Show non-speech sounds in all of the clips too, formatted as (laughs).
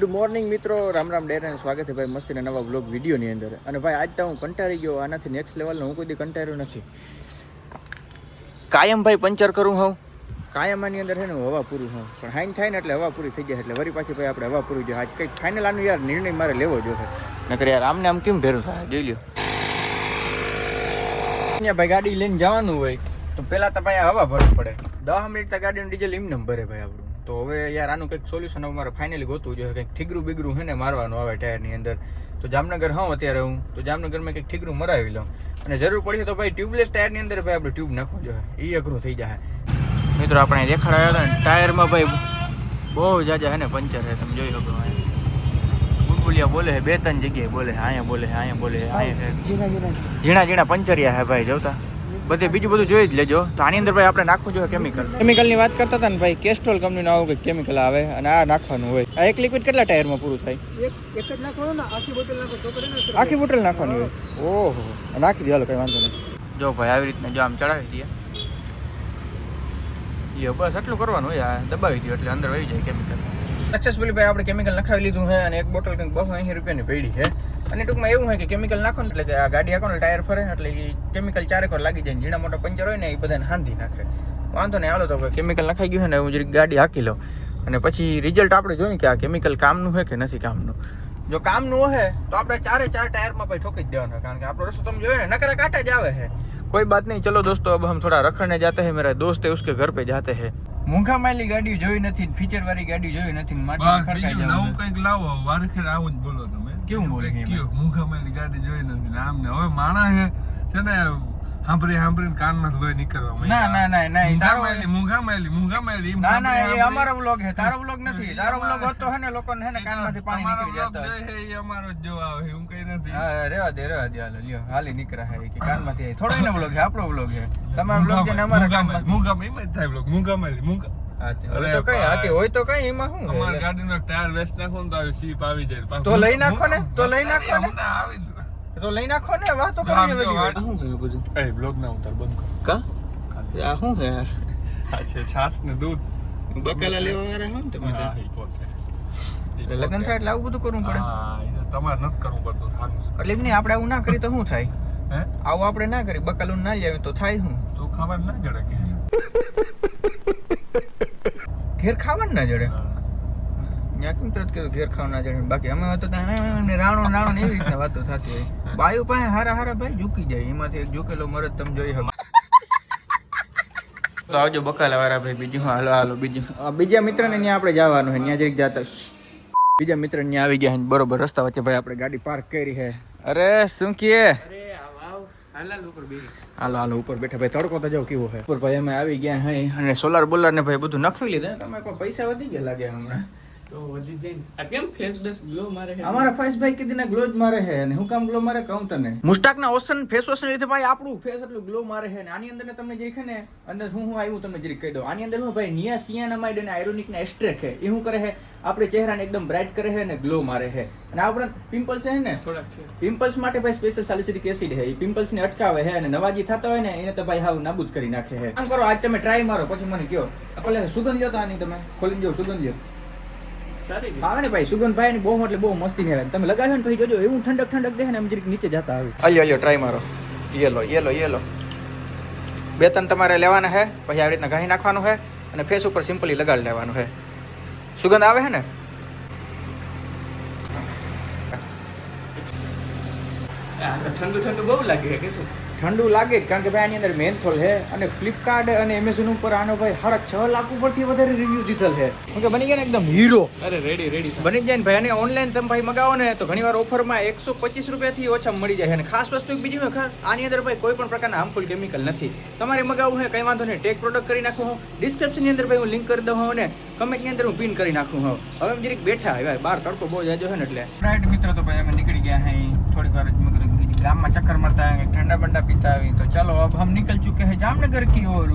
Good morning મિત્રો. રામ રામ ડેરાને સ્વાગત છે ભાઈ મસ્તીના નવા બ્લોગ વિડીયોની અંદર. અને ભાઈ, આજ તો હું કંટાળી ગયો, આનાથી નેક્સ્ટ લેવલનો હું કોઈ કંટાળ્યો નથી. કાયમ ભાઈ પંચર કરું હું કાયમ આની અંદર છે ને હવા પૂરું હું પણ હાઈન થાય ને એટલે હવા પૂરી થઈ જાય, એટલે વરી પાછી ભાઈ આપણે હવા પૂરી જાય આજ કંઈક ફાઇનલ આનું યાર નિર્ણય મારે લેવો જોશે નકર યાર આમને આમ કેમ ભેરું થાય? જોઈ લ્યો. અહીંયા ભાઈ ગાડી લઈને જવાનું હોય, તો પહેલાં તો ભાઈ હવા ભરવું પડે. દસ મિનિટ તો ગાડીનું ડીઝલ એમ ભરે ભાઈ આપણું. તો હવે યાર આનું કંઈક સોલ્યુશન હવે મારે ફાઇનલી ગોતવું જોઈએ. કંઈક ઠીકરું બીગરું છે ને મારવાનું આવે ટાયરની અંદર. તો જામનગર હું અત્યારે હું? તો જામનગરમાં કંઈક ઠીકરું મરાવી લઉં. અને જરૂર પડી તો ભાઈ ટ્યુબલેસ ટાયરની અંદર ભાઈ આપણે ટ્યુબ નાખવું જોઈએ. એ અઘરું થઈ જાય. મિત્રો આપણે દેખાડાયા હતા ને ટાયરમાં ભાઈ બહુ જાજા હે ને પંચર છે તમે જોઈ શકો બુલબુલિયા બોલે છે બે ત્રણ જગ્યાએ બોલે છે અહીંયા બોલે છે અહીંયા બોલે છે અહીંયા ઝીણા ઝીણા પંચરિયા હે ભાઈ જોતા. બધે બીજું બધું જોઈ જ લેજો. તો આની અંદર ભાઈ આપણે નાખવું જોઈએ કેમિકલ કેમિકલની વાત કરતા હતા ને ભાઈ કેસ્ટ્રોલ કંપનીનું આવું કંઈક કેમિકલ આવે અને આ નાખવાનું હોય. આ એક લિક્વિડ કેટલા ટાયરમાં પૂરું થાય? એક એક જ નાખવાનો ને આખી બોટલ નાખો તો કરે ને આખી બોટલ નાખવાની હોય. ઓહો નાખી દે હાલો કઈ વાંધો નહીં. જો ભાઈ આવી રીતના જો આમ ચડાવી દઈએ. યો બસ એટલું કરવાનું હોય આ દબાવી દો એટલે અંદર વહી જાય કેમિકલ સક્સેસફુલી ભાઈ આપણે કેમિકલ નખાવી લીધું છે અને એક બોટલ કંઈક બસો એંસી રૂપિયાની પડી છે અને ટૂંકમાં એવું હોય કે કેમિકલ નાખો ને એટલે કે આ ગાડી આખો ને ટાયર ફરે એટલે એ કેમિકલ ચારેક વાર લાગી જાય ને ઝીણા મોટા પંચર હોય ને એ બધાને હાંધી નાખે વાંધો નહીં હાલો તો હવે કેમિકલ નખાઈ ગયું છે ને હું જરીક ગાડી હાકી લઉં અને પછી રિઝલ્ટ આપણે જોઈએ કે આ કેમિકલ કામનું છે કે નથી કામનું જો કામનું હોય તો આપણે ચારે ચાર ટાયરમાં ભાઈ ઠોકી જ દેવાનું હોય. કારણ કે આપણો રસ્તો તમે જોયો ને નકરા કાંટા જ આવે છે कोई बात नहीं चलो दोस्तों अब हम थोड़ा रखने जाते हैं मेरा दोस्त है उसके घर पे जाते हैं મૂંઘા માલી ગાડી જોઈ નથી ફીચર વાળી ગાડી જોઈ નથી માટે ખડકાઈ જાવ નવું કંઈક લાવો વારખેર આવું જ બોલો તમે. કેવું બોલે? કયો? ગાડી જોઈ નથી આમ ને. હવે માણા છે ને સાંભળી સાંભળીને કાનમાં લોહી નીકળવા ના ના ના ના તારો મૂંગા મૂંઘામારી મૂંગા એમ ના ના એ અમારો વ્લોગ છે તારો વ્લોગ નથી તારો વ્લોગ હતો હે ને લોકોને હે ને કાનમાંથી પાણી નીકળી જતો એ અમારો જ જોવા આવે હું કઈ નથી હા રેવા દે રેવા દે હાલો લ્યો હાલી નીકળા હે કે કાનમાંથી થોડો એનો વ્લોગ છે આપણો વ્લોગ છે તમારો વ્લોગ કે અમારા કાનમાં માં એમ જ થાય. મૂંઘામારી મૂંઘા હોય તો કઈ હાથી હોય તો કઈ એમાં શું અમારા? ગાડીનો ટાયર વેસ્ટ નાખો ને તો આવી સીપ આવી જાય તો લઈ નાખો ને, તો લઈ નાખો ને. આવી જ. તો લઈ નાખો ને વાતો કરો કરવી જો, બધી શું બધું? એ બ્લોગ ના ઉતાર બંધ કર. કા? આ શું છે યાર? આ છે છાસ ને દૂધ. બકાલા લેવા વાળા હો ને તમે તો. હા, પોતે. લગન એટલે લગ્ન થાય એટલે આવું બધું કરવું પડે. હા, તમારે નથી કરવું પડતું સારું છે. એટલે એમ નહીં આપણે આવું ના કરી તો શું થાય? હે? આવું આપણે ના કરીએ બકાલું ના લેવું તો થાય શું? તો ખાવાનું ના જડે કે ઘેર ખાવાનું ના જડે? ત્યાં કેમ તરત કીધું ઘેર ખાવાનું ના જડે? બાકી અમે તો ને રાણો રાણો ને એવી રીતના વાતો થતી હોય. બાયુ પાસે હારા હારા ભાઈ ઝૂકી જાય. એમાંથી એક ઝૂકેલો મરદ તમે જોઈ શકો. તો આવજો બકાલા વાળા ભાઈ બીજું. હાલો હાલો બીજું. બીજા મિત્રને ત્યાં આપણે જવાનું હોય ત્યાં જરીક જતા બીજા મિત્ર ત્યાં આવી ગયા બરોબર રસ્તા વચ્ચે ભાઈ આપણે ગાડી પાર્ક કરી છે. અરે શું કીએ હાલો હાલો ઉપર બેઠા ભાઈ. તડકો તો જાવ કેવો હે ઉપર ભાઈ અમે આવી ગયા હે અને સોલાર બોલર ને ભાઈ બધું નખવી લીધા. તમે કોઈ પૈસા વધી ગયા લાગે હમણાં? તો વધી ને. આ કેમ ફેસ બેસ ગ્લો મારે છે? અમારા ફેસ ભાઈ કીધીને ગ્લો જ મારે છે અને હું કામ ગ્લો મારે કહું તને? મુસ્ટાક ના ઓશન ફેસ વોશ લીધે ભાઈ આપણું. ફેસ એટલું ગ્લો મારે છે ને આની અંદર ને તમને જે છે ને અંદર હું હું આવ્યું તમને જરીક કહી દઉં. આની અંદર હું ભાઈ નિયા સિયાનામાઇડ અને આયરોનિક ના એસ્ટ્રેક છે. એ શું કરે છે? આપણે ચહેરાને એકદમ બ્રાઇટ કરે છે અને ગ્લો મારે છે. અને આ ઉપરાંત પિમ્પલ્સ છે ને થોડાક છે. પિમ્પલ્સ માટે ભાઈ સ્પેશિયલ સાલિસિલિક એસિડ છે. એ પિમ્પલ્સ ને અટકાવે છે અને નવા જે થતા હોય ને એને તો ભાઈ હાવ નાબૂદ કરી નાખે છે. આમ કરો આજ તમે ટ્રાય મારો પછી મને કહો. એટલે સુગંધ લ્યો તો આની તમે? ખોલીને જો સુગંધ લ્યો. આવે ને ભાઈ સુગંધ ભાઈ ની બહુ એટલે બહુ મસ્તી ને તમે લગાવ્યો ને પછી જોજો એવું ઠંડક ઠંડક દે ને આમ જરીક નીચે જતા આવે અલ્યો અલ્યો ટ્રાય મારો. Yellow yellow yellow. બે ત્રણ તમારે લેવાના હે પછી આવી રીતના ઘાઈ નાખવાનું છે અને ફેસ ઉપર સિમ્પલી લગાડી લેવાનું છે સુગંધ આવે છે ને? ઠંડુ ઠંડુ બહુ લાગે કે શું ઠંડુ લાગે જ કારણ કે ભાઈ આની અંદર મેન્થોલ છે અને ફ્લિપકાર્ટ અને એમેઝોન ઉપર આનો ભાઈ સાડા છ લાખ ઉપરથી વધારે રિવ્યુ દીધેલ છે. કે બની ગયા ને એકદમ હીરો અરે રેડી રેડી બની જાય ને ભાઈ અને ઓનલાઈન તમે ભાઈ મગાવો ને તો ઘણીવાર ઓફરમાં એકસો પચીસ રૂપિયાથી ઓછા મળી જાય અને ખાસ વસ્તુ એક બીજી હોય ખબર આની અંદર ભાઈ કોઈ પણ પ્રકારના હાર્મફુલ કેમિકલ નથી. તમારે મગાવવું હોય કંઈ વાંધો નહીં ટેક પ્રોડક્ટ કરી નાખું હું. ડિસ્ક્રિપ્શનની અંદર ભાઈ હું લિંક કરી દઉં અને કમેન્ટની અંદર હું પિન કરી નાખું હું. હવે જરીક બેઠા હવે બહાર તડકો બહુ જાજો છે ને એટલે. રાઈટ મિત્રો તો ભાઈ અમે નીકળી ગયા અહીં. થોડીક વાર જ ગામમાં ચક્કર માरता ઠંડા ठंडा પીતા આવી તો तो चलो अब हम ચુકે चुके જામનગર जामनगर की ओर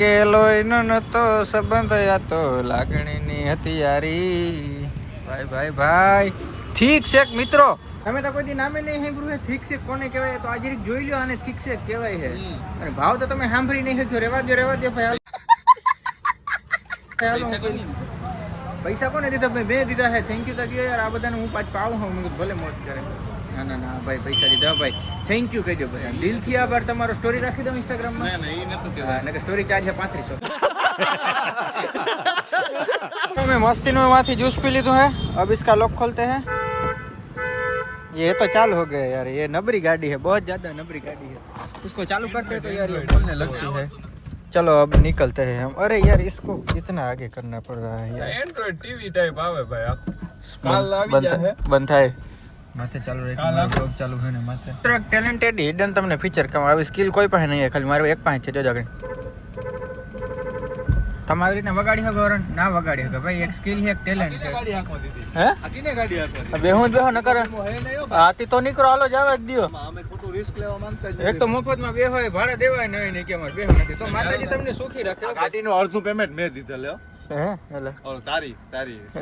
કેલો એનો નતો સંબંધ હતો લાગણીની હતી યારી ભાઈ ભાઈ ભાઈ. ઠીક છે મિત્રો? તમે તો કોઈ દી નામે નહીં સાંભળ્યું ઠીક છે કોને કહેવાય? તો આજે જોઈ લ્યો અને ઠીક છે કહેવાય હે. અને ભાવ તો તમે સાંભળી નહીં શકશો. રેવા દો રેવા દો ભાઈ પૈસા કોને દીધા? મેં દીધા હે. થેન્ક યુ તો યાર. આ બધાને હું પાછ પાવું હું ભલે મોજ કરે. ના ના ના ભાઈ પૈસા દીધા ભાઈ થેન્ક યુ કહેજો બધા દિલથી આભાર તમારો સ્ટોરી રાખી દઉં ઇન્સ્ટાગ્રામમાં ના ના એ નતું કે અને કે સ્ટોરી ચાર્જ છે પાંત્રીસો मैं मस्ती में वहाँ जूस पी ली तो है अब इसका लॉक खोलते हैं ये तो चालू हो गया यार ये नबरी गाड़ी है बहुत ज्यादा नबरी गाड़ी है इसको चालू करते हैं तो यार ये बोलने लगती है चलो अब निकलते हैं हम अरे यार इसको कितना आगे करना पड़ रहा है यार એન્ડ્રોઈડ ટીવી ટાઈપ આવે ભાઈ આખું કાલ માથે ચાલુ રહે કાલ. મારો ચાલુ હોય ને માથે. ટ્રક ટેલેન્ટેડ હિડન તમને ફીચર કામ આવી. સ્કિલ કોઈ પાસે નહીં ખાલી મારું એક પાસે છે જોજો આગળ. તમે આવી રીતના વગાડી શકો વરણ? ના વગાડી શકો. ભાઈ એક સ્કિલ છે એક ટેલેન્ટ હે? આ કિને ગાડી હાંકવા બેહું બેહો ન કરે આથી તો નીકળો હાલો જવા જ દિયો. અમે ખોટું રિસ્ક લેવા માંગતા જ એક તો મફતમાં બે હોય ભાડે દેવાય નહીં ને કે અમારે બેહું નથી. તો માતાજી તમને સુખી રાખે ગાડીનું અડધું પેમેન્ટ મેં દીધા લ્યો હે? એટલે. ઓલો તારી તારી. (laughs)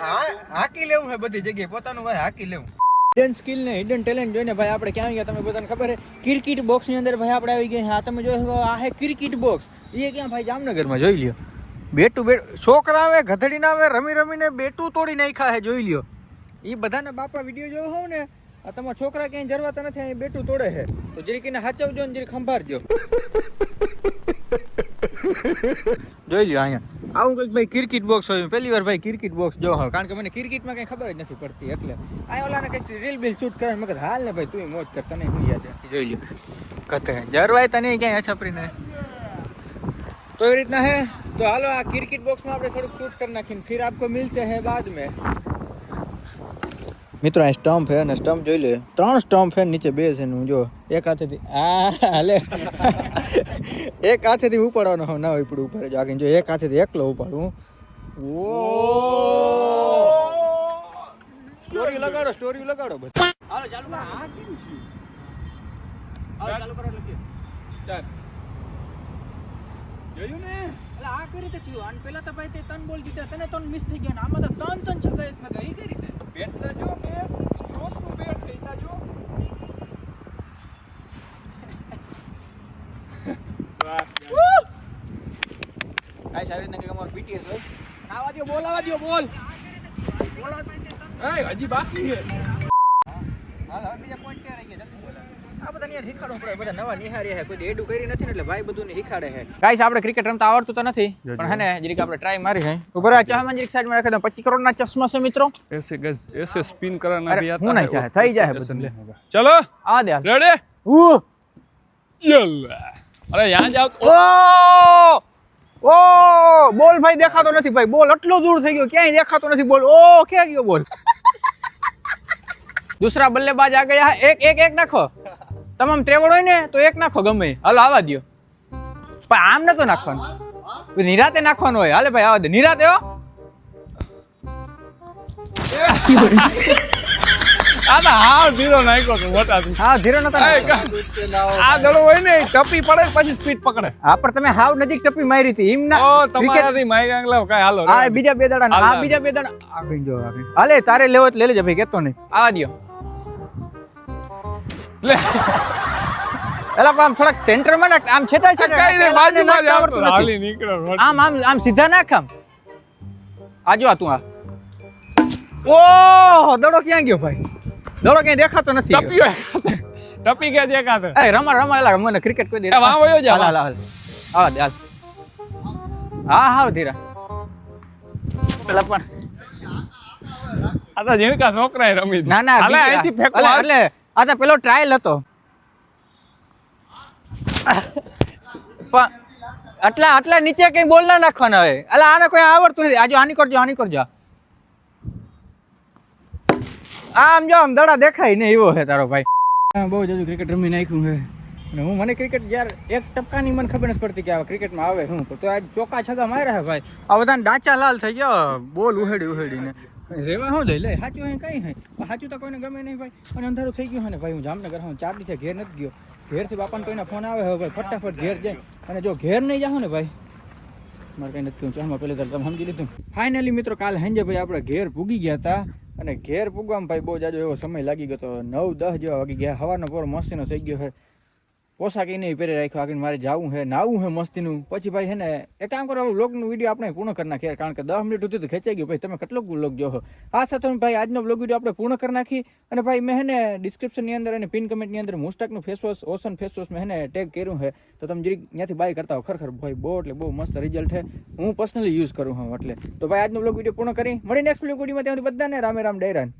હા- હાકી લેવું હે બધી જગ્યાએ પોતાનું ભાઈ હાકી લેવું. હિડન સ્કિલ ને હિડન ટેલેન્ટ જોઈને ભાઈ આપણે ક્યાં ગયા તમે બધાને ખબર છે? ક્રિકેટ બોક્સની અંદર ભાઈ આપણે આવી ગયા હા તમે જોઈ શકો આ હે ક્રિકેટ બોક્સ એ ક્યાં ભાઈ જામનગરમાં જોઈ લ્યો. બેટું બેટ છોકરા આવે ગધડી ના આવે રમી રમીને બેટું તોડી નાખ્યા હે જોઈ લ્યો. એ બધાના બાપા વીડિયો જોયો હોવ ને આ તમારા છોકરા ક્યાંય જરવાતા નથી અહીં બેટું તોડે છે. તો જરીકીને હાચવજો ને જરી ખંભારજો. જોઈ લ્યો અહીંયા. આવું કંઈક ભાઈ ક્રિકેટ બોક્સ હોય પહેલી વાર ભાઈ ક્રિકેટ બોક્સ જો હોય. કારણ કે મને ક્રિકેટમાં કંઈ ખબર જ નથી પડતી એટલે. આ ઓલાને કંઈક રીલ બિલ શૂટ કરે મગર હાલ ને ભાઈ, તું મોજ કર, તને જોઈ લ્યો. કથે. જરવાય તને ક્યાંય છપરીને તો એ રીતના હે. તો હાલો, આ ક્રિકેટ બોક્સમાં આપણે થોડુંક શૂટ કરી નાખીને ફિર આપકો મિલતે હે બાદ મેં. મિત્રો આ સ્ટમ્પ હે અને સ્ટમ્પ જોઈ લે ત્રણ સ્ટમ્પ હે નીચે બે છે હું જો, એક હાથેથી આ, હાલે. એક હાથેથી ઉપાડવાનો હોય ના હોય પડું ઉપર જો આગળ જો એક હાથેથી એકલો ઉપાડું. ઓ સ્ટોરી લગાડો સ્ટોરી લગાડો બધા હાલો ચાલુ કરો. આ કેમ છે? હાલો ચાલુ કરો લખી ચાલ. જોયું ને? એટલે આ કઈ રીતે થયું? અને પેલા તો ભાઈ તે તન બોલ દીધા તને તન મિસ થઈ ગયા ને આમાં તો તન તન છગા એક મેં કઈ રીતે? તો જો કે સ્ટ્રોસનું બેટ થઈ જો. (laughs) भाई शायरी ने कहा बीटी है खावा दियो बोलावा दियो बोल बोलावा ए अजी बात नहीं है हाँ हाँ बीजा पॉइंट कर रही जल्दी बोल चलो आ અરે યાં જાવ ઓ! ઓ! બોલ ભાઈ દેખાતો નથી ભાઈ બોલ એટલો દૂર થઈ ગયો ક્યાંય દેખાતો નથી બોલ. ઓ ક્યાં ગયો બોલ? દૂસરા બલ્લેબાજ આ ગયા. એક એક એક નાખો. તમામ ત્રેવડ હોય ને તો એક નાખો ગમે. હાલો આવા દો પણ આમ ન તો નાખવાનું નિરાતે નાખવાનું હોય. હાલે ભાઈ આવા દે નિરાતે હો. (laughs) આ તો હાવ ધીરો નાખ્યો તો હા ધીરો નતો આ દડો હોય ને ટપી પડે પછી સ્પીડ પકડે. હા પણ તમે હાવ નજીક ટપી મારી હતી. એમ ઓ તમારાથી માઈ ગાંગ લાવ હાલો આ બીજા બે દાડા આ બીજા બે દાડા આગળ જો આગળ હાલે તારે લેવો તો લઈ લેજે ભાઈ કેતો નહીં. આવા દ્યો. લે. એલા આમ થોડાક સેન્ટરમાં નાખ આમ છે કાંઈ નહીં બાજુમાં જ હાલી નીકળો આમ આમ આમ સીધા નાખ આમ. આજો આ તું આ. ઓ દડો ક્યાં ગયો ભાઈ? દડો ક્યાંય દેખાતો નથી. ટપી ટપી ગયા છે એકાદ. એ રમા રમા એલા મને ક્રિકેટ કોઈ દે એ વાં વયો જા, હાલ હાલ હા હાલ હા હા ધીરા. પેલા પણ. આ તો ઝીણકા છોકરા રમી ના ના હાલે અહીંથી ફેંકો. એટલે આ તો પેલો ટ્રાયલ હતો. પણ આટલા આટલા નીચે કઈ બોલ ના નાખવાના હવે એટલે આને કોઈ આવડતું નથી. આજો આની કરજો આની કરજો આમ જો આમ દડા દેખાય ને એવો છે તારો ભાઈ. બહુ જજુ ક્રિકેટ રમી નાખ્યું છે. અને હું, મને ક્રિકેટ યાર એક ટપકાની મને ખબર નથી પડતી કે આ ક્રિકેટમાં આવે શું. તો આ ચોકા છગા માર્યા છે ભાઈ. આ બધાને ડાચા લાલ થઈ ગયો, બોલ ઉહેડી ઉહેડીને. રેવા શું દઈ? લે, સાચું અહીં કઈ હે? સાચું તો કોઈને ગમે નહીં ભાઈ. અને અંધારું થઈ ગયું હોય ને ભાઈ, હું જામનગર હું ચાર દિવસે ઘેર નથી ગયો. ઘેરથી બાપાને કોઈને ફોન આવે હવે ભાઈ, ફટાફટ ઘેર જાય. અને જો ઘેર નહીં જાઉં ને ભાઈ, મારે કઈ નથી કહ્યું ચાલમાં પેલે તમે સમજી લીધું. ફાઇનલી મિત્રો, કાલ હેંજે ભાઈ આપણે ઘેર પૂગી ગયા હતા. અને ઘેર પૂગવામાં ભાઈ બહુ જાજો એવો સમય લાગી ગયો નવ, દસ જેવા વાગી ગયા. હવાનો પોર મસ્તીનો થઈ ગયો છે. પોશાક એને પહેરી રાખ્યો આગળ મારે જવું છે, નાવું છે મસ્તીનું. પછી ભાઈ હે ને, એક કામ કરો બ્લોગનું વીડિયો આપણે પૂર્ણ કરી નાખીએ કારણ કે દસ મિનિટ સુધી તો ખેંચાઈ ગયું. ભાઈ, તમે કેટલો બ્લોગ જોહો આ સાથે ભાઈ આજનો બ્લોગ વીડિયો આપણે પૂર્ણ કરી નાખી અને ભાઈ મેં હે ડિસ્ક્રિપ્શનની અંદર અને પિન કમેન્ટની અંદર મુસ્ટાકનું face wash ocean face wash મેં ને ટેગ કર્યું છે. તો તમે જરીક ત્યાંથી બાય કરતા હો. ખરેખર ભાઈ બહુ, એટલે બહુ મસ્ત રિઝલ્ટ છે. હું પર્સનલી યુઝ કરું હું એટલે. તો ભાઈ આજનો બ્લોગ વીડિયો પૂર્ણ કરી. મળી નેક્સ્ટ બ્લોગ વિડીયોમાં ત્યાંથી બધાને રામે રામ ડેરાન